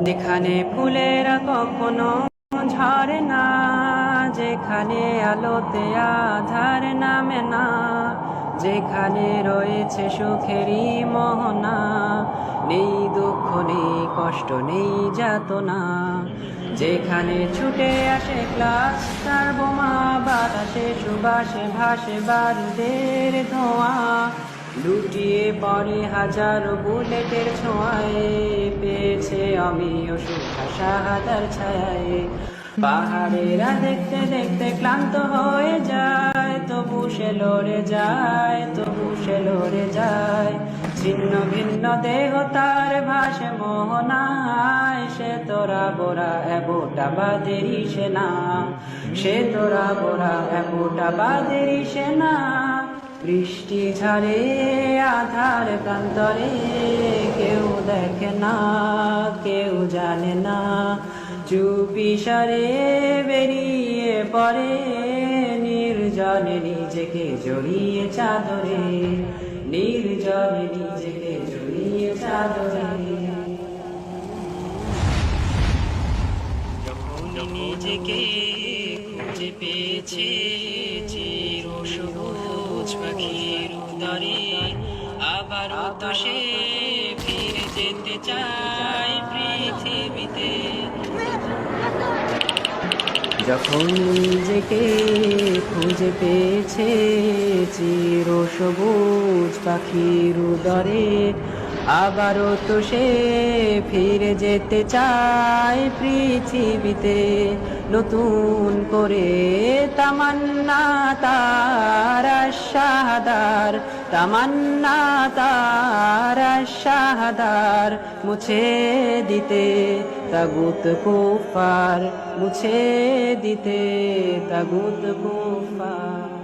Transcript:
যেখানে ফুলেরা কখনো ঝরে না, যেখানে আলোতে আধার নামে না, যেখানে রয়েছে সুখেরই মোহনা, নেই দুঃখ, নেই কষ্ট, নেই যাতনা, যেখানে ছুটে আসে ক্লাস, তার বোমা বাতাসে, সুবাসে ভাসে বারুদের ধোঁয়া লুটিয়ে পরে হাজারো বুলেটের ছোঁয়ায় পেয়েছে আমিও সুখা শাহাদার ছায় পাহাড়েরা দেখতে দেখতে ক্লান্ত হয়ে যায়, তবু সে লড়ে যায়, তবু সে লড়ে যায়। ছিন্ন ভিন্ন দেহ তার ভাসে মোহনায়, সে তোরা বোরা এবোটা বাদেরই সেনা। সে তোরা বোরা এবোটা বাদেরই সেনা। বৃষ্টি ঝরে আধার প্রান্তরে কেউ দেখে না, কেউ জানে না। চুপি সারে বেরিয়ে পড়ে, নির্জনে নিজেকে জড়িয়ে চাদরে, নির্জনে নিজেকে জড়িয়ে চাদরে। নিজেকে খুঁজে পেয়েছে চির সবুজ পাখির উদরে আবারও তো সে ফিরে যেতে চায় পৃথিবীতে যখন নিজেকে খুঁজে পেয়েছে চির সবুজ পাখির উদরে, আবারও তো সে ফিরে যেতে চায় পৃথিবীতে। নতুন করে তামান্না তার শাহাদার তামান্না তার শাহাদার মুছে দিতে তাগুত কুফার মুছে দিতে তাগুত কুফার।